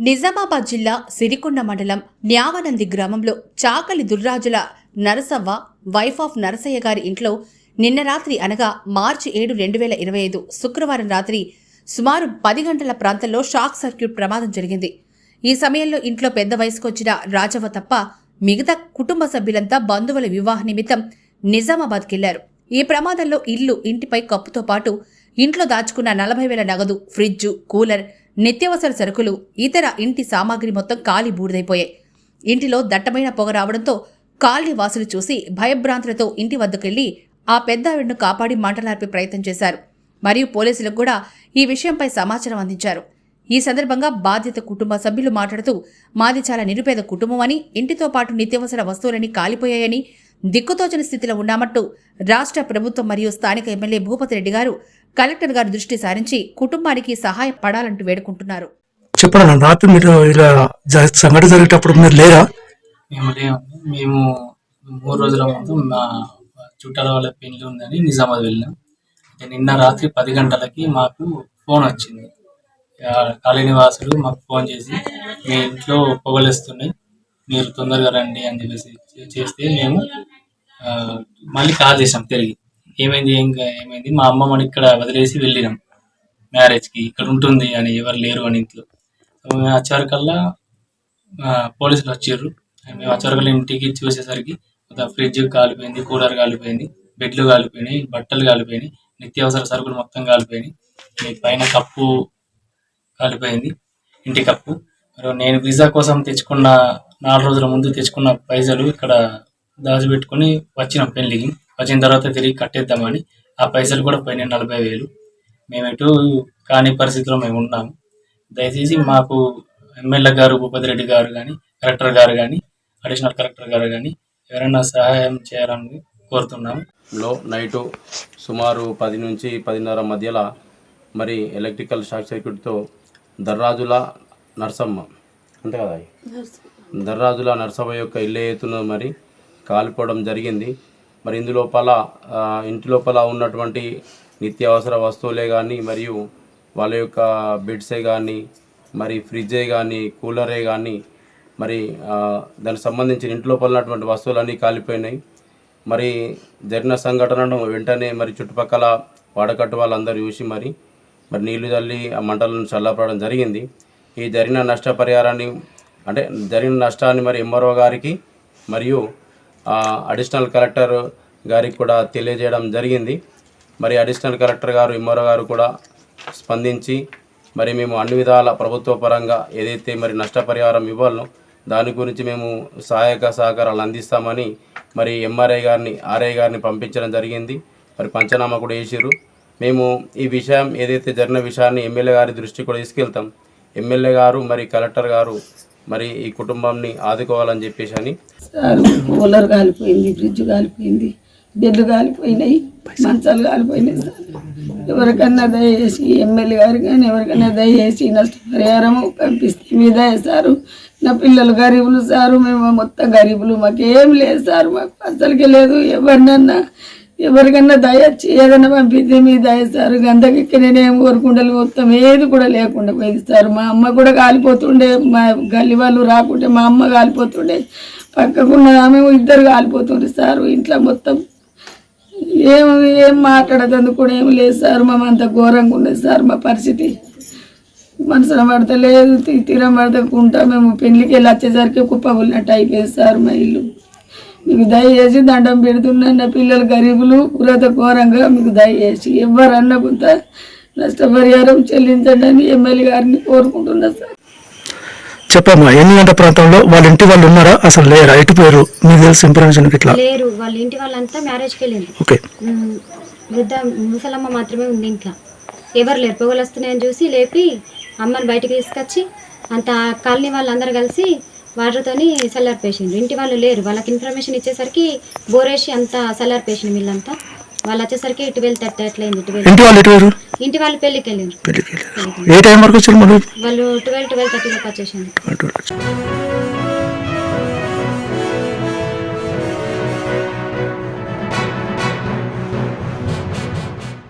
నిజామాబాద్ జిల్లా సిరికొండ మండలం న్యావనంది గ్రామంలో చాకలి దుర్రాజుల నరసవ్వ వైఫ్ ఆఫ్ నరసయ్య గారి ఇంట్లో నిన్న రాత్రి అనగా మార్చి ఏడు రెండు వేల ఇరవై ఐదు శుక్రవారం రాత్రి సుమారు పది గంటల ప్రాంతంలో షాక్ సర్క్యూట్ ప్రమాదం జరిగింది. ఈ సమయంలో ఇంట్లో పెద్ద వయసుకొచ్చిన రాజవ్వ తప్ప మిగతా కుటుంబ సభ్యులంతా బంధువుల వివాహ నిమిత్తం నిజామాబాద్కెళ్ళారు ఈ ప్రమాదంలో ఇల్లు ఇంటిపై కప్పుతో పాటు ఇంట్లో దాచుకున్న నలభై వేల నగదు ఫ్రిడ్జు కూలర్ నిత్యావసర సరుకులు ఇతర ఇంటి సామాగ్రి మొత్తం కాలి బూడిదైపోయాయి. ఇంటిలో దట్టమైన పొగ రావడంతో కాలనీ వాసులు చూసి భయభ్రాంతులతో ఇంటి వద్దకెళ్ళి ఆ పెద్ద ఆవిడను కాపాడి మంటలార్పే ప్రయత్నం చేశారు. మరియు పోలీసులకు కూడా ఈ విషయంపై సమాచారం అందించారు. ఈ సందర్భంగా బాధిత కుటుంబ సభ్యులు మాట్లాడుతూ మాది చాలా నిరుపేద కుటుంబం అని ఇంటితో పాటు నిత్యావసర వస్తువులని కాలిపోయాయని దిక్కుతోచని స్థితిలో ఉన్నామట్టు రాష్ట్ర ప్రభుత్వం మరియు స్థానిక ఎమ్మెల్యే భూపతి రెడ్డి గారు కలెక్టర్ గారు దృష్టి సారించి కుటుంబానికి సహాయపడాలంటూ వేడుకుంటున్నారు. చెప్పండి రాత్రి మీరు ఇలా జ- సంఘటన జరిగేటప్పుడు మీరు లేరా? మేము లేము. మేము మూడు రోజుల ముందు మా చుట్టాల వాళ్ళ పెళ్ళి ఉందని నిజామాబాద్ వెళ్ళాం. నిన్న రాత్రి పది గంటలకి మాకు ఫోన్ వచ్చింది. కాలనీ వాసులు మాకు ఫోన్ చేసి మీ ఇంట్లో పొగలేస్తున్నాయి మీరు తొందరగా రండి అని చెప్పేసి చేస్తే మేము మళ్ళీ కాల్ చేసాం తిరిగి. ఏమైంది ఇంకా ఏమైంది? మా అమ్మమ్మని ఇక్కడ వదిలేసి వెళ్ళినాం. మ్యారేజ్కి ఇక్కడ ఉంటుంది అని ఎవరు లేరు అని ఇంట్లో. మేము వచ్చేవరకల్లా ఆ, పోలీసులు వచ్చారు. మేము వచ్చేవరకు ఇంటికి చూసేసరికి ఫ్రిడ్జ్ కాలిపోయింది కూలర్ కాలిపోయింది బెడ్లు కాలిపోయినాయి బట్టలు కాలిపోయినాయి నిత్యావసర సరుకులు మొత్తం కాలిపోయినాయి. పైన కప్పు కాలిపోయింది ఇంటి కప్పు. మరి నేను వీసా కోసం తెచ్చుకున్న నాలుగు రోజుల ముందు తెచ్చుకున్న పైసలు ఇక్కడ దాచిపెట్టుకుని వచ్చినాం పెళ్ళికి. వచ్చిన తర్వాత తిరిగి కట్టేద్దామని ఆ పైసలు కూడా పోయినాయి నలభై వేలు. మేము ఎటు కాని పరిస్థితిలో మేము ఉన్నాము దయచేసి మాకు ఎమ్మెల్యే గారు భూపతి రెడ్డి గారు కానీ కలెక్టర్ గారు కానీ అడిషనల్ కలెక్టర్ గారు కానీ ఎవరైనా సహాయం చేయాలని కోరుతున్నాము. లో నైటు సుమారు పది నుంచి పదిన్నర మధ్యలో మరి ఎలక్ట్రికల్ షాక్ సర్క్యూట్తో దర్రాజుల నరసమ్మ అంతే కదా అయ్య? దర్రాజుల నరసమ్మ యొక్క ఇల్లు ఎత్తున మరి కాలిపోవడం జరిగింది. మరి ఇందు లోపల ఇంటి లోపల ఉన్నటువంటి నిత్యావసర వస్తువులే కానీ మరియు వాళ్ళ యొక్క బెడ్సే కానీ మరి ఫ్రిడ్జే కానీ కూలరే కానీ మరి దానికి సంబంధించిన ఇంటి లోపల ఉన్నటువంటి వస్తువులన్నీ కాలిపోయినాయి. మరి జరిగిన సంఘటనను వెంటనే మరి చుట్టుపక్కల వాడకట్టు వాళ్ళందరూ చూసి మరి మరి నీళ్ళు చల్లి ఆ మంటలను చల్లపడడం జరిగింది. ఈ జరిగిన నష్టపరిహారాన్ని అంటే జరిగిన నష్టాన్ని మరి ఎంఆర్ఓ గారికి మరియు అడిషనల్ కలెక్టర్ గారికి కూడా తెలియజేయడం జరిగింది. మరి అడిషనల్ కలెక్టర్ గారు ఇమ్మరో గారు కూడా స్పందించి మరి మేము అన్ని విధాల ప్రభుత్వ పరంగా ఏదైతే మరి నష్టపరిహారం ఇవ్వాలనో దాని గురించి మేము సహాయక సహకారాలు అందిస్తామని మరి ఎంఆర్ఐ గారిని ఆర్ఐ గారిని పంపించడం జరిగింది. మరి పంచనామా కూడా వేసారు మేము ఈ విషయం ఏదైతే జరిగిన విషయాన్ని ఎమ్మెల్యే గారి దృష్టికి కూడా తీసుకెళ్తాం. ఎమ్మెల్యే గారు మరి కలెక్టర్ గారు మరి ఈ కుటుంబాన్ని ఆదుకోవాలని చెప్పేసి అని? సార్ కూలర్ కాలిపోయింది ఫ్రిడ్జ్ కాలిపోయింది బెడ్లు కాలిపోయినాయి మంచాలు కాలిపోయినాయి సార్. ఎవరికన్నా దయచేసి ఎమ్మెల్యే గారు కానీ ఎవరికైనా దయచేసి నష్టపరిహారం పంపిస్తే మీ దయ సారు. నా పిల్లలు గరీబులు సారు మేము మొత్తం గరీబులు మాకేం లేదు సార్ మాకు అసలుకి లేదు. ఎవరినన్నా ఎవరికన్నా దయ ఏదైనా పంపిస్తే మీ దయ సార్ గంధకి నేనేం కోరుకుంటలు మొత్తం ఏది కూడా లేకుండా పోయింది సార్. మా అమ్మ కూడా కాలిపోతుండే మా గల్లి వాళ్ళు రాకుంటే మా అమ్మ కాలిపోతుండే. పక్కకున్న ఆమె ఇద్దరు కాలిపోతుండే సార్. ఇంట్లో మొత్తం ఏం ఏం మాట్లాడదందుకు కూడా ఏం లేదు సార్. మా అంత ఘోరంగా ఉండేది సార్ మా పరిస్థితి. మనసున పడతలేదు తీరం పడతకుంటా మేము పెళ్ళికి వెళ్ళి వచ్చేసరికి కుప్పగులినట్టు అయిపోయింది సార్ మా ఇల్లు. మీకు దయచేసి దండం పెడుతున్నాను నా పిల్లలు గరీబులు పురాత ఘోరంగా మీకు దయచేసి ఎవరన్నా కొంత నష్టపరిహారం చెల్లించండి అని ఎమ్మెల్యే గారిని కోరుకుంటున్నా సార్. చెప్పమ్మా ఎన్ని గంటల ప్రాంతంలో వాళ్ళ ఇంటి వాళ్ళు ఉన్నారా? అసలు లేరా? ఎటు పోయారు? మీకు తెలిసిన ఇన్ఫర్మేషన్ ఇట్లా? లేరు వాళ్ళ ఇంటి వాళ్ళంతా మ్యారేజ్కి వెళ్ళిండ్రు. ఓకే. వృద్ధ ముసలమ్మ మాత్రమే ఉంది ఇంట్లో. ఎవరు లేరు పొగలు వస్తున్నాయని చూసి లేపి అమ్మని బయటికి తీసుకొచ్చి అంత కాలనీ వాళ్ళందరూ కలిసి వాటర్తోని చల్లారిపేసిండ్రు ఇంటి వాళ్ళు లేరు. వాళ్ళకి ఇన్ఫర్మేషన్ ఇచ్చేసరికి బోరేసి అంత చల్లారిపేసిండు వీళ్ళంతా. వాళ్ళు వచ్చేసరికి ట్వెల్వ్ థర్టీ అట్లయింది ట్వెల్వ్. ఇంటి వాళ్ళు ఇంటి వాళ్ళు పెళ్ళికి పెళ్ళికి వెళ్ళారు. ఏ టైం వరకు వచ్చారు మళ్ళీ? వాళ్ళు ట్వెల్వ్ ట్వెల్వ్ అటు వచ్చి.